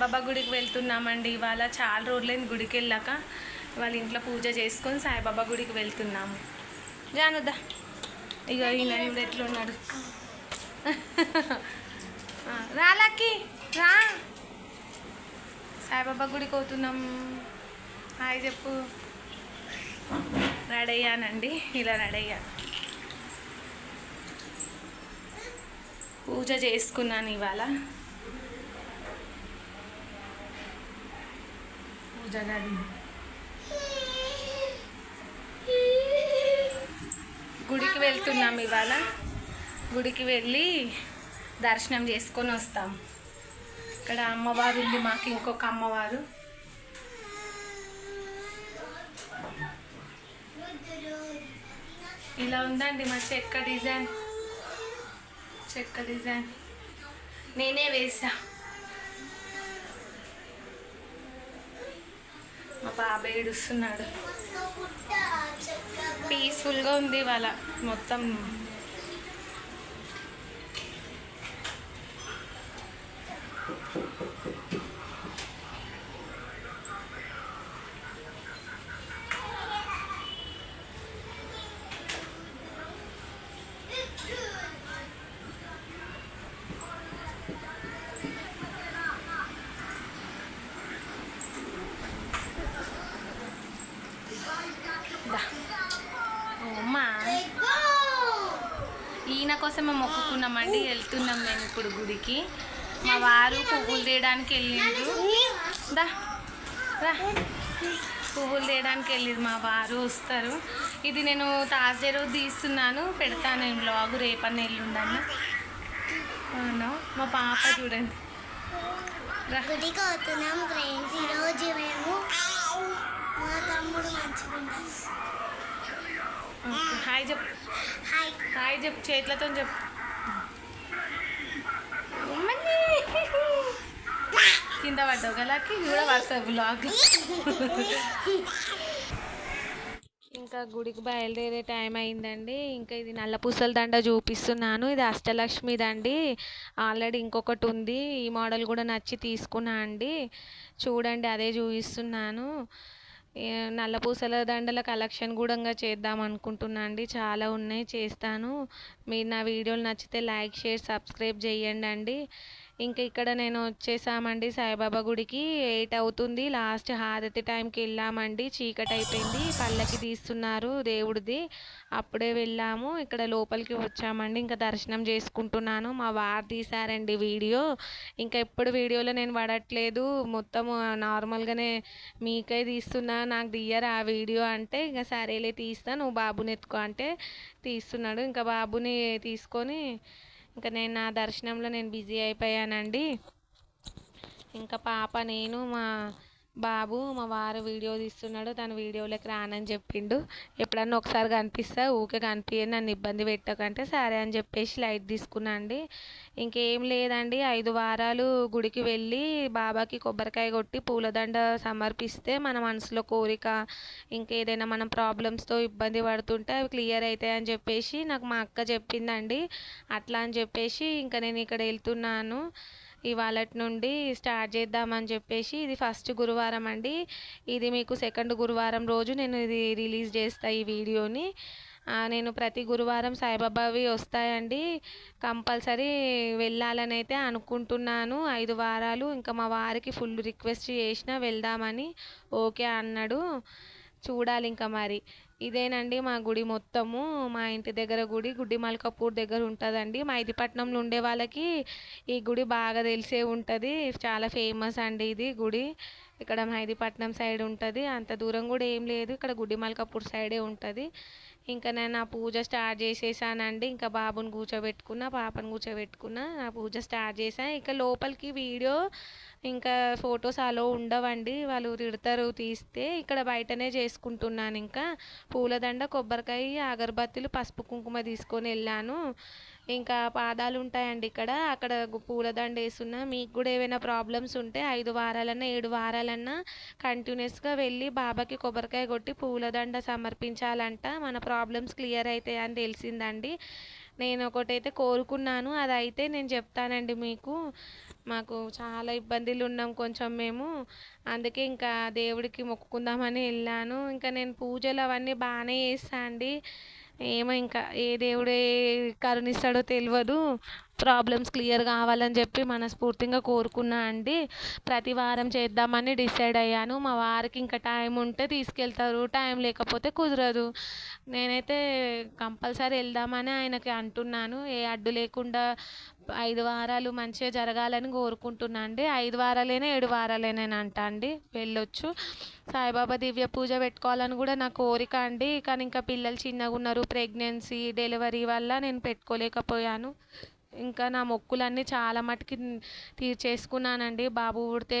సాయిబాబా గుడికి వెళ్తున్నామండి. ఇవాళ చాలా రోజులైంది గుడికి వెళ్ళాక. వాళ్ళ ఇంట్లో పూజ చేసుకొని సాయిబాబా గుడికి వెళ్తున్నాము. జానుద్దా ఇక ఈయన ఇప్పుడు ఎట్లున్నాడు ఆ, రా రా. సాయిబాబా గుడికి పోతున్నాం. హాయ్ చెప్పు. రెడీ అయ్యానండి ఇలా రెడీ అయ్యాను పూజ చేసుకున్నాను ఇవాళ. పూజ గుడికి వెళ్తున్నాం ఇవాళ. గుడికి వెళ్ళి దర్శనం చేసుకొని వస్తాం. ఇక్కడ అమ్మవారు ఉంది మాకు ఇంకొక అమ్మవారు. ఇలా ఉందండి మా చెక్క డిజైన్. చెక్క డిజైన్. నేనే వేసా మా బాబాయ్ ఏడుస్తున్నాడు. పీస్ఫుల్గా ఉంది ఇవాళ. మొత్తం దా. ఓ అమ్మా ఈయన కోసమే మొక్కుకున్నామండి వెళ్తున్నాం మేము ఇప్పుడు గుడికి. మా వారు పువ్వులు తీయడానికి వెళ్ళిండు దా రా. పువ్వులు తీయడానికి వెళ్ళిరు మా వారు వస్తారు. ఇది నేను తాజా రోజు తీస్తున్నాను. పెడతాను నేను బ్లాగ్ రేపన్న ఎల్లుండన్న. అవునా? మా పాప చూడండి. గుడికి అవుతున్నాం ఫ్రెండ్స్ ఈరోజు మేము మా తమ్ముడు మంచిగా హాయ్ చెప్పు. హాయ్. హాయ్ చెప్పు చేతులతో చెప్పు. కింద పడ్డావు గలాకి కూడా పడతావు బ్లాగ్ ఇంకా గుడికి బయలుదేరే టైం అయిందండి. ఇంకా ఇది నల్ల పూసల దండ చూపిస్తున్నాను. ఇది అష్టలక్ష్మిదండి ఆల్రెడీ ఇంకొకటి ఉంది. ఈ మోడల్ కూడా నచ్చి తీసుకున్నా అండి. చూడండి అదే చూపిస్తున్నాను. నల్లపూసల దండల కలెక్షన్ కూడా ఇంకా చేద్దాం అనుకుంటున్నా అండి. చాలా ఉన్నాయి చేస్తాను. మీరు నా వీడియోలు నచ్చితే లైక్ షేర్ సబ్స్క్రైబ్ చేయండి అండి ఇంకా ఇక్కడ నేను వచ్చేసామండి సాయిబాబా గుడికి. ఎయిట్ అవుతుంది. లాస్ట్ హారతి టైంకి వెళ్ళామండి. చీకటి అయిపోయింది. పల్లకి తీస్తున్నారు దేవుడిది. అప్పుడే వెళ్ళాము. ఇక్కడ లోపలికి వచ్చామండి. ఇంకా దర్శనం చేసుకుంటున్నాను. మా వారు తీశారండి వీడియో. ఇంకా ఎప్పుడు వీడియోలో నేను పడట్లేదు. మొత్తం నార్మల్గానే మీకే తీస్తున్నా. నాకు తీయరా ఆ వీడియో అంటే ఇంకా సరేలే తీస్తా. నువ్వు బాబుని ఎత్తుకో అంటే తీస్తున్నాడు. ఇంకా బాబుని తీసుకొని ఇంకా నేను నా దర్శనంలో నేను బిజీ అయిపోయానండి. ఇంకా పాప నేను మా బాబు మా వారు వీడియో తీస్తున్నాడు తను వీడియోలోకి రానని చెప్పిండు. ఎప్పుడన్నా ఒకసారి కనిపిస్తా ఊకే కనిపించని నన్ను ఇబ్బంది పెట్టకంటే సరే అని చెప్పేసి లైట్ తీసుకున్నా అండి. ఇంకేం లేదండి ఐదు వారాలు గుడికి వెళ్ళి బాబాకి కొబ్బరికాయ కొట్టి పూలదండ సమర్పిస్తే మన మనసులో కోరిక ఇంకేదైనా మనం ప్రాబ్లమ్స్తో ఇబ్బంది పడుతుంటే అవి క్లియర్ అవుతాయి అని చెప్పేసి నాకు మా అక్క చెప్పిందండి. అట్లా అని చెప్పేసి ఇంకా నేను ఇక్కడ వెళ్తున్నాను. ఇవాళ నుండి స్టార్ట్ చేద్దామని చెప్పేసి ఇది ఫస్ట్ గురువారం అండి. ఇది మీకు సెకండ్ గురువారం రోజు నేను ఇది రిలీజ్ చేస్తాను ఈ వీడియోని. నేను ప్రతి గురువారం సాయిబాబావి వస్తాయండి. కంపల్సరీ వెళ్ళాలని అయితే అనుకుంటున్నాను. ఐదు వారాలు ఇంకా మా వారికి ఫుల్ రిక్వెస్ట్ చేసినా వెళ్దామని ఓకే అన్నాడు. చూడాలి ఇంకా మరి. ఇదేనండి మా గుడి మొత్తము. మా ఇంటి దగ్గర గుడి గుడ్డి మల్కాపూర్ దగ్గర ఉంటుందండి. మైదిపట్నంలో ఉండే వాళ్ళకి ఈ గుడి బాగా తెలిసే ఉంటుంది. చాలా ఫేమస్ అండి ఇది గుడి. ఇక్కడ మైదీపట్నం సైడ్ ఉంటుంది. అంత దూరం కూడా ఏం లేదు. ఇక్కడ గుడ్డి మల్కాపూర్ సైడే ఉంటుంది. ఇంకా నేను నా పూజ స్టార్ట్ చేసేసానండి. ఇంకా బాబుని కూర్చోబెట్టుకున్న పాపను కూర్చోబెట్టుకున్నా నా పూజ స్టార్ట్ చేశాను ఇక లోపలికి వీడియో ఇంకా ఫొటోస్ అలో ఉండవండి. వాళ్ళు తిడతారు తీస్తే. ఇక్కడ బయటనే చేసుకుంటున్నాను ఇంకా. పూలదండ కొబ్బరికాయ అగరబత్తులు పసుపు కుంకుమ తీసుకొని వెళ్ళాను. ఇంకా పాదాలు ఉంటాయండి ఇక్కడ. అక్కడ పూలదండ వేస్తున్నా మీకు కూడా ఏమైనా ప్రాబ్లమ్స్ ఉంటే ఐదు వారాలన్నా ఏడు వారాలన్నా కంటిన్యూస్గా వెళ్ళి బాబాకి కొబ్బరికాయ కొట్టి పూలదండ సమర్పించాలంట. మన ప్రాబ్లమ్స్ క్లియర్ అవుతాయి అని తెలిసిందండి. నేను ఒకటైతే కోరుకున్నాను. అది అయితే నేను చెప్తానండి మీకు. మాకు చాలా ఇబ్బందులు ఉన్నాం కొంచెం మేము. అందుకే ఇంకా దేవుడికి మొక్కుకుందామని వెళ్ళాను. ఇంకా నేను పూజలు అవన్నీ బాగానే చేస్తా అండి. ఏమో ఇంకా ఏ దేవుడే కరుణిస్తాడో తెలియదు ప్రాబ్లమ్స్ క్లియర్ కావాలని చెప్పి మనస్ఫూర్తిగా కోరుకున్నా అండి. ప్రతి వారం చేద్దామని డిసైడ్ అయ్యాను. మా వారికి ఇంకా టైం ఉంటే తీసుకెళ్తారు. టైం లేకపోతే కుదరదు. నేనైతే కంపల్సరీ వెళ్దామని ఆయనకి అంటున్నాను. ఏ అడ్డు లేకుండా ఐదు వారాలు మంచిగా జరగాలని కోరుకుంటున్నా అండి. ఐదు వారాలేనే ఏడు వారాలేనే అంట అండి. వెళ్ళొచ్చు. సాయిబాబా దివ్య పూజ పెట్టుకోవాలని కూడా నా కోరిక అండి. కానీ ఇంకా పిల్లలు చిన్నగా ఉన్నారు. ప్రెగ్నెన్సీ డెలివరీ వల్ల నేను పెట్టుకోలేకపోయాను. ఇంకా నా మొక్కులన్నీ చాలా మటుకి తీర్చేసుకున్నానండి. బాబు పుడితే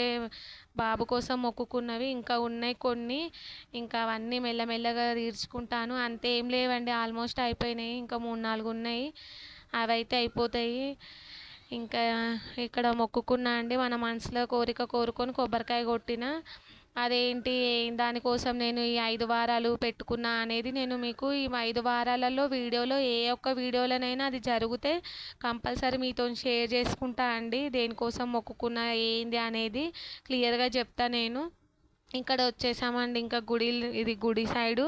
బాబు కోసం మొక్కుకున్నవి ఇంకా ఉన్నాయి కొన్ని. ఇంకా అవన్నీ మెల్లమెల్లగా తీర్చుకుంటాను. అంతే ఏం లేవండి. ఆల్మోస్ట్ అయిపోయినాయి. ఇంకా మూడు నాలుగు ఉన్నాయి. అవైతే అయిపోతాయి. ఇంకా ఇక్కడ మొక్కుకున్నా అండి. మన మనసులో కోరిక కోరుకొని కొబ్బరికాయ కొట్టిన అదేంటి దానికోసం నేను ఈ ఐదు వారాలు పెట్టుకున్నా అనేది నేను మీకు ఈ ఐదు వారాలలో వీడియోలో ఏ ఒక్క వీడియోలోనైనా అది జరిగితే కంపల్సరీ మీతో షేర్ చేసుకుంటా అండి. దేనికోసం మొక్కుకున్నా ఏంది అనేది క్లియర్గా చెప్తా నేను. ఇక్కడ వచ్చేసామండి ఇంకా గుడి ఇది గుడి సైడు.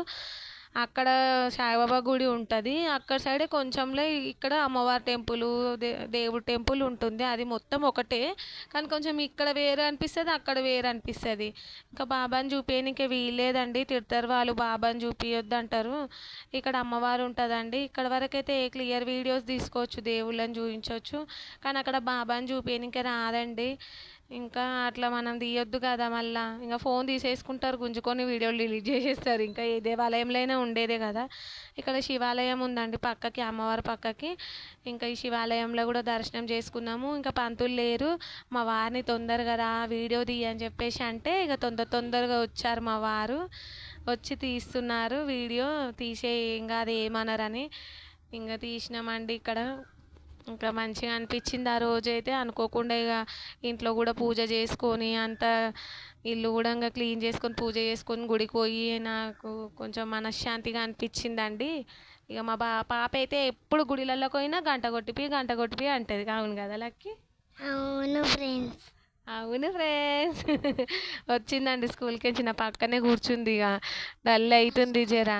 అక్కడ సాయిబాబా గుడి ఉంటుంది. అక్కడ సైడే కొంచెంలో ఇక్కడ అమ్మవారి టెంపుల్ దే దేవుడి టెంపుల్ ఉంటుంది. అది మొత్తం ఒకటే. కానీ కొంచెం ఇక్కడ వేరే అనిపిస్తుంది అక్కడ వేరే అనిపిస్తుంది. ఇంకా బాబాని చూపించడానికి వీల్లేదండి. తిడతారు వాళ్ళు బాబాని చూపించొద్దు అంటారు ఇక్కడ అమ్మవారు ఉంటుందండి. ఇక్కడ వరకు అయితే క్లియర్ వీడియోస్ తీసుకోవచ్చు దేవుళ్ళని చూపించవచ్చు కానీ అక్కడ బాబాని చూపించడానికి రాదండి. ఇంకా అట్లా మనం తీయొద్దు కదా మళ్ళా. ఇంకా ఫోన్ తీసేసుకుంటారు గుంజుకొని వీడియోలు డిలీట్ చేసేస్తారు. ఇంకా ఏ దేవాలయంలో అయినా ఉండేదే కదా. ఇక్కడ శివాలయం ఉందండి పక్కకి అమ్మవారి పక్కకి. ఇంకా ఈ శివాలయంలో కూడా దర్శనం చేసుకున్నాము. ఇంకా పంతులు లేరు. మా వారిని తొందరగా రా వీడియో తీయని చెప్పేసి అంటే ఇక తొందర తొందరగా వచ్చారు మా వారు. వచ్చి తీస్తున్నారు వీడియో. తీసే ఏం కాదు ఏమనరని. ఇంకా తీసినామండి ఇక్కడ. ఇంకా మంచిగా అనిపించింది ఆ రోజైతే. అనుకోకుండా ఇక ఇంట్లో కూడా పూజ చేసుకొని అంతా ఇల్లు కూడా ఇంకా క్లీన్ చేసుకొని పూజ చేసుకొని గుడికి పోయి నాకు కొంచెం మనశ్శాంతిగా అనిపించిందండి. ఇక మా బా పాప అయితే ఎప్పుడు గుడిలలోకి పోయినా గంట కొట్టిపి గంట కొట్టిపి అంటది. అవును కదా లక్కి? అవును ఫ్రెండ్స్. అవును ఫ్రెండ్స్. వచ్చిందండి స్కూల్కి వచ్చిన పక్కనే కూర్చుంది ఇక డల్ అవుతుంది జర.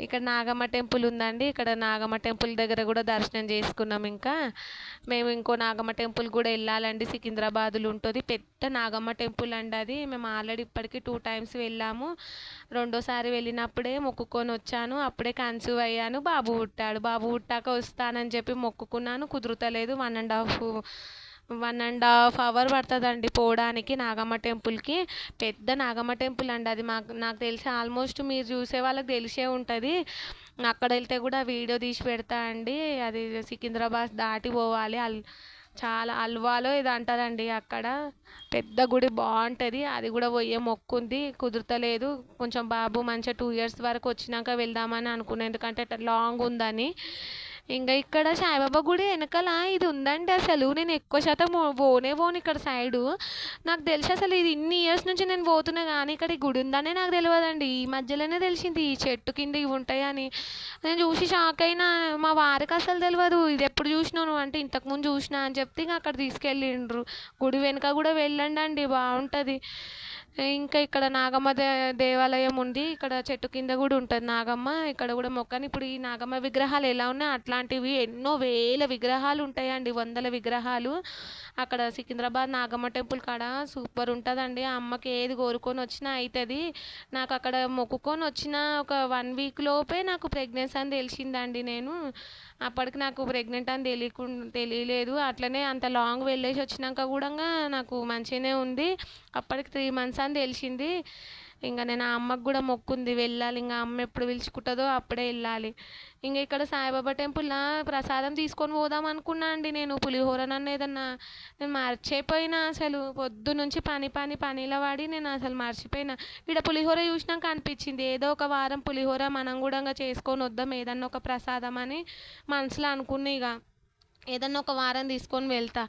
ఇక్కడ నాగమ్మ టెంపుల్ ఉందండి. ఇక్కడ నాగమ్మ టెంపుల్ దగ్గర కూడా దర్శనం చేసుకున్నాం ఇంకా. మేము ఇంకో నాగమ్మ టెంపుల్ కూడా వెళ్ళాలండి. సికింద్రాబాద్లో ఉంటుంది. పెద్ద నాగమ్మ టెంపుల్ అండి అది. మేము ఆల్రెడీ ఇప్పటికీ టూ టైమ్స్ వెళ్ళాము. రెండోసారి వెళ్ళినప్పుడే మొక్కుకొని వచ్చాను. అప్పుడే కన్సీవ్ అయ్యాను. బాబు పుట్టాడు. బాబు పుట్టాక వస్తానని చెప్పి మొక్కుకున్నాను. కుదురుతలేదు. One and half one and half hour పడుతుందండి పోవడానికి నాగమ్మ టెంపుల్కి. పెద్ద నాగమ్మ టెంపుల్ అండి అది మాకు నాకు తెలిసి ఆల్మోస్ట్ మీరు చూసే వాళ్ళకి తెలిసే ఉంటుంది. అక్కడ వెళ్తే కూడా వీడియో తీసి పెడతా అండి. అది సికింద్రాబాద్ దాటి పోవాలి. అల్ చాలా అల్వాలో ఇది అంటారండి అక్కడ. పెద్ద గుడి బాగుంటుంది. అది కూడా పోయే మొక్కుంది కుదురుతలేదు. కొంచెం బాబు మంచిగా టూ ఇయర్స్ వరకు వచ్చినాక వెళ్దామని అనుకున్నాను ఎందుకంటే లాంగ్ ఉందని. ఇంకా ఇక్కడ సాయిబాబా గుడి వెనకాల ఇది ఉందండి అసలు. నేను ఎక్కువ శాతం పోనే పోను ఇక్కడ సైడు. నాకు తెలిసి అసలు ఇది ఇన్ని ఇయర్స్ నుంచి నేను పోతున్నా కానీ ఇక్కడ ఈ గుడి ఉందనే నాకు తెలియదండి ఈ మధ్యలోనే తెలిసింది ఈ చెట్టు కింద ఇవి ఉంటాయని. నేను చూసి షాక్ అయినా మా వారికి అసలు తెలియదు ఇది ఎప్పుడు చూసినావు అంటే ఇంతకుముందు చూసినా అని చెప్తే ఇంకా అక్కడ తీసుకెళ్ళిండ్రు. గుడి వెనుక కూడా వెళ్ళండి అండి బాగుంటుంది. ఇంకా ఇక్కడ నాగమ్మ దే దేవాలయం ఉంది. ఇక్కడ చెట్టు కింద కూడా ఉంటుంది నాగమ్మ. ఇక్కడ కూడా మొక్కని ఇప్పుడు ఈ నాగమ్మ విగ్రహాలు ఎలా ఉన్నాయి అట్లాంటివి ఎన్నో వేల విగ్రహాలు ఉంటాయండి. వందల విగ్రహాలు. అక్కడ సికింద్రాబాద్ నాగమ్మ టెంపుల్ కాడ సూపర్ ఉంటుందండి. ఆ అమ్మకి ఏది కోరుకొని వచ్చినా అవుతుంది నాకు అక్కడ మొక్కుకొని వచ్చిన ఒక వన్ వీక్ లోపే నాకు ప్రెగ్నెన్సీ అని తెలిసిందండి నేను. అప్పటికి నాకు ప్రెగ్నెంట్ అని తెలియకుండా తెలియలేదు. అట్లనే అంత లాంగ్ వెళ్ళేసి వచ్చినాక కూడా నాకు మంచిగానే ఉంది. అప్పటికి త్రీ మంత్స్ అని తెలిసింది. ఇంకా నేను ఆ అమ్మకు కూడా మొక్కుంది. వెళ్ళాలి. ఇంకా అమ్మ ఎప్పుడు పిలుచుకుంటుందో అప్పుడే వెళ్ళాలి. ఇంకా ఇక్కడ సాయిబాబా టెంపుల్లో ప్రసాదం తీసుకొని పోదాం అనుకున్నా అండి నేను. పులిహోర నన్ను ఏదన్నా నేను మర్చిపోయినా అసలు. పొద్దు నుంచి పని పని పనిలో పడి నేను అసలు మర్చిపోయినా. ఇక్కడ పులిహోర చూసినాక అనిపించింది. ఏదో ఒక వారం పులిహోర మనం కూడా ఇంకా చేసుకొని వద్దాం. ఏదన్నా ఒక ప్రసాదం అని మనసులో అనుకున్నా ఇక ఏదన్నా ఒక వారం తీసుకొని వెళ్తా.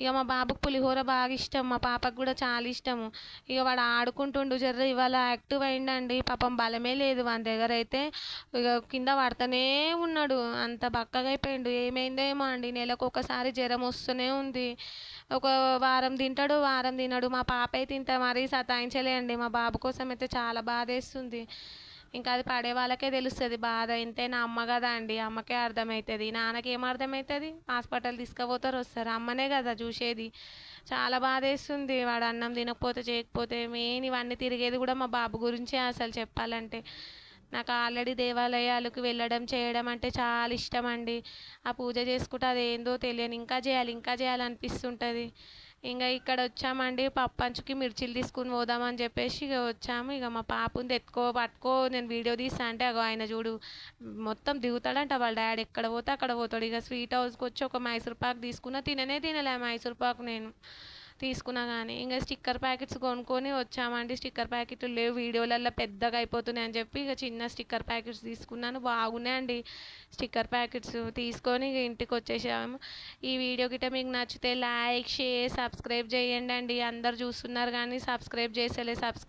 ఇక మా బాబుకు పులిహోర బాగా ఇష్టం మా పాపకు కూడా చాలా ఇష్టము. ఇక వాడు ఆడుకుంటుండు జర్ర ఇవాళ యాక్టివ్ అయిండండి. పాపం బలమే లేదు వాని దగ్గర అయితే ఇక కింద పడతానే ఉన్నాడు. అంత బక్కగా అయిపోయిండు. ఏమైందో ఏమో అండి నెలకు ఒకసారి జ్వరం వస్తూనే ఉంది. ఒక వారం తింటాడు వారం తినడు. మా పాప అయితే ఇంత మరీ సతాయించలే అండి మా బాబు కోసం అయితే చాలా బాధేస్తుంది. ఇంకా అది పడే వాళ్ళకే తెలుస్తుంది. బాధ ఎంతైనా అమ్మ కదా అండి. అమ్మకే అర్థమవుతుంది నాన్నకి ఏం అర్థమవుతుంది హాస్పిటల్ తీసుకుపోతారు వస్తారు. అమ్మనే కదా చూసేది. చాలా బాధేస్తుంది. వాడు అన్నం తినకపోతే చేయకపోతే మెయిన్ ఇవన్నీ తిరిగేది కూడా మా బాబు గురించే అసలు చెప్పాలంటే. నాకు ఆల్రెడీ దేవాలయాలకు వెళ్ళడం చేయడం అంటే చాలా ఇష్టం అండి. ఆ పూజ చేసుకుంటే అది ఏందో తెలియని ఇంకా చేయాలి ఇంకా చేయాలనిపిస్తుంటుంది. ఇంకా ఇక్కడ వచ్చామండి పప్పంచుకి మిర్చిలు తీసుకుని పోదామని చెప్పేసి ఇక వచ్చాము. ఇక మా పాపని ఎత్తుకో పట్టుకో నేను వీడియో తీస్తా అంటే అగో ఆయన చూడు మొత్తం దిగుతాడంట వాళ్ళ డాడీ. ఎక్కడ పోతే అక్కడ పోతాడు. ఇక స్వీట్ హౌస్కి వచ్చి ఒక మైసూర్ పాక్ తీసుకున్నా తిననే తినలే మైసూర్ పాక్ నేను. తీసుకున్నా కానీ ఇంకా స్టిక్కర్ ప్యాకెట్స్ కొనుక్కొని వచ్చామండి. స్టిక్కర్ ప్యాకెట్లు లేవు వీడియోలలో పెద్దగా అయిపోతున్నాయి అని చెప్పి ఇక చిన్న స్టిక్కర్ ప్యాకెట్స్ తీసుకున్నాను. బాగున్నాయండి. స్టిక్కర్ ప్యాకెట్స్ తీసుకొని ఇంటికి వచ్చేసాము. ఈ వీడియో గిట్ట మీకు నచ్చితే లైక్ షేర్ సబ్స్క్రైబ్ చేయండి అండి అందరు చూస్తున్నారు కానీ సబ్స్క్రైబ్ చేసేలే. సబ్స్క్రైబ్